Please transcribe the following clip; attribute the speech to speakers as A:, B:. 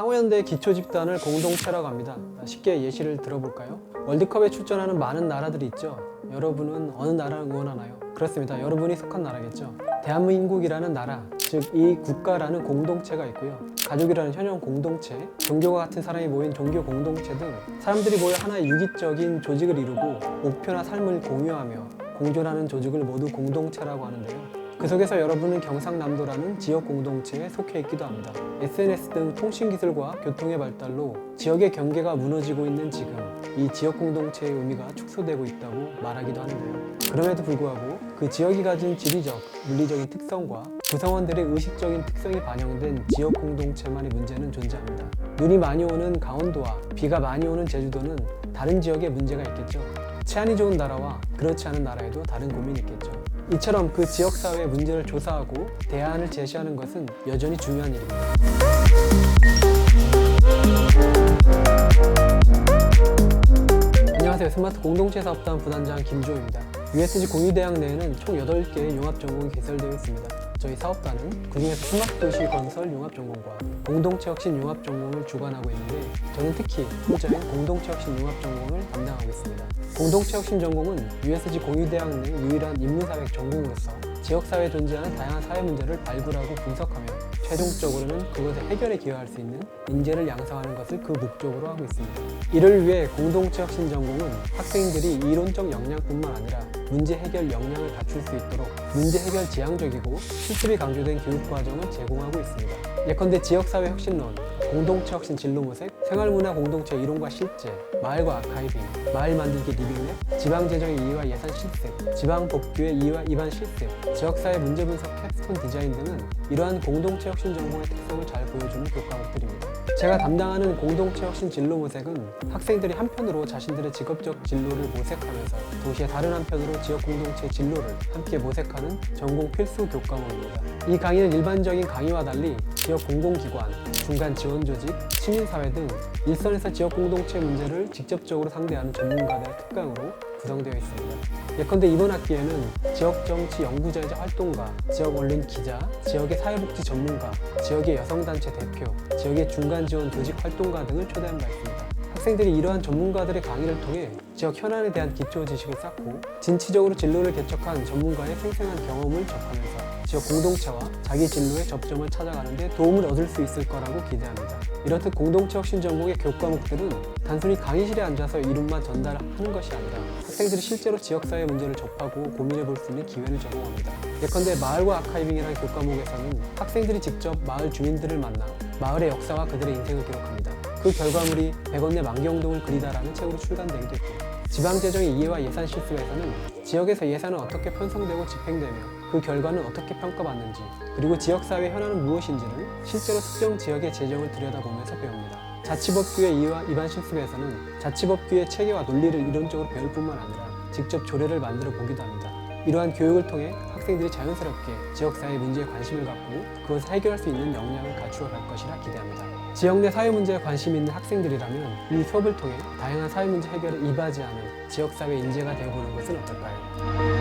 A: 상호현대 기초집단을 공동체라고 합니다. 쉽게 예시를 들어볼까요? 월드컵에 출전하는 많은 나라들이 있죠. 여러분은 어느 나라를 응원하나요? 그렇습니다. 여러분이 속한 나라겠죠. 대한민국이라는 나라, 즉 이 국가라는 공동체가 있고요. 가족이라는 현형 공동체, 종교가 같은 사람이 모인 종교 공동체 등 사람들이 모여 하나의 유기적인 조직을 이루고 목표나 삶을 공유하며 공존하는 조직을 모두 공동체라고 하는데요. 그 속에서 여러분은 경상남도라는 지역 공동체에 속해 있기도 합니다. SNS 등 통신 기술과 교통의 발달로 지역의 경계가 무너지고 있는 지금 이 지역 공동체의 의미가 축소되고 있다고 말하기도 하는데요. 그럼에도 불구하고 그 지역이 가진 지리적, 물리적인 특성과 구성원들의 의식적인 특성이 반영된 지역 공동체만의 문제는 존재합니다. 눈이 많이 오는 강원도와 비가 많이 오는 제주도는 다른 지역에 문제가 있겠죠. 치안이 좋은 나라와 그렇지 않은 나라에도 다른 고민이 있겠죠. 이처럼 그 지역 사회의 문제를 조사하고 대안을 제시하는 것은 여전히 중요한 일입니다. 안녕하세요. 스마트 공동체 사업단 부단장 김주호입니다. USG 공유대학 내에는 총 8개의 융합 전공이 개설되어 있습니다. 저희 사업단은 그중에서 스마트 도시 건설 융합 전공과 공동체 혁신 융합 전공을 주관하고 있는데 저는 특히 후자인 공동체 혁신 융합 전공을 담당하고 있습니다. 공동체 혁신 전공은 USG 공유대학 내 유일한 인문사회 전공으로서 지역사회에 존재하는 다양한 사회 문제를 발굴하고 분석하며 최종적으로는 그것의 해결에 기여할 수 있는 인재를 양성하는 것을 그 목적으로 하고 있습니다. 이를 위해 공동체 혁신 전공은 학생들이 이론적 역량뿐만 아니라 문제 해결 역량을 갖출 수 있도록 문제 해결 지향적이고 실습이 강조된 교육 과정을 제공하고 있습니다. 예컨대 지역사회 혁신론, 공동체 혁신 진로 모색, 생활문화 공동체 이론과 실제, 마을과 아카이빙, 마을 만들기 리빙랩, 지방재정의 이해와 예산 실습, 지방법규의 이해와 입안 실습, 지역사회 문제 분석 캡스톤 디자인 등은 이러한 공동체 혁신 전공의 특성을 잘 보여주는 교과목들입니다. 제가 담당하는 공동체 혁신 진로 모색은 학생들이 한편으로 자신들의 직업적 진로를 모색하면서 동시에 다른 한편으로 지역 공동체 진로를 함께 모색하는 전공 필수 교과목입니다. 이 강의는 일반적인 강의와 달리 지역 공공기관, 중간 지원 조직, 시민사회 등 일선에서 지역 공동체 문제를 직접적으로 상대하는 전문가들의 특강으로 구성되어 있습니다. 예컨대 이번 학기에는 지역 정치 연구자이자 활동가, 지역 언론 기자, 지역의 사회복지 전문가, 지역의 여성단체 대표, 지역의 중간 지원 조직 활동가 등을 초대한 바 있습니다. 학생들이 이러한 전문가들의 강의를 통해 지역 현안에 대한 기초 지식을 쌓고 진취적으로 진로를 개척한 전문가의 생생한 경험을 접하면서 지역 공동체와 자기 진로의 접점을 찾아가는 데 도움을 얻을 수 있을 거라고 기대합니다. 이렇듯 공동체 혁신 전공의 교과목들은 단순히 강의실에 앉아서 이론만 전달하는 것이 아니라 학생들이 실제로 지역사회 문제를 접하고 고민해 볼 수 있는 기회를 제공합니다. 예컨대 마을과 아카이빙이라는 교과목에서는 학생들이 직접 마을 주민들을 만나 마을의 역사와 그들의 인생을 기록합니다. 그 결과물이 100원 내 만경동을 그리다라는 책으로 출간되기도 했고 지방재정의 이해와 예산 실습에서는 지역에서 예산은 어떻게 편성되고 집행되며 그 결과는 어떻게 평가받는지 그리고 지역사회 현안은 무엇인지를 실제로 특정 지역의 재정을 들여다보면서 배웁니다. 자치법규의 이해와 입안 실습에서는 자치법규의 체계와 논리를 이론적으로 배울 뿐만 아니라 직접 조례를 만들어 보기도 합니다. 이러한 교육을 통해 학생들이 자연스럽게 지역사회 문제에 관심을 갖고 그것을 해결할 수 있는 역량을 갖추어 갈 것이라 기대합니다. 지역 내 사회 문제에 관심 있는 학생들이라면 이 수업을 통해 다양한 사회 문제 해결에 이바지하는 지역사회 인재가 되어보는 것은 어떨까요?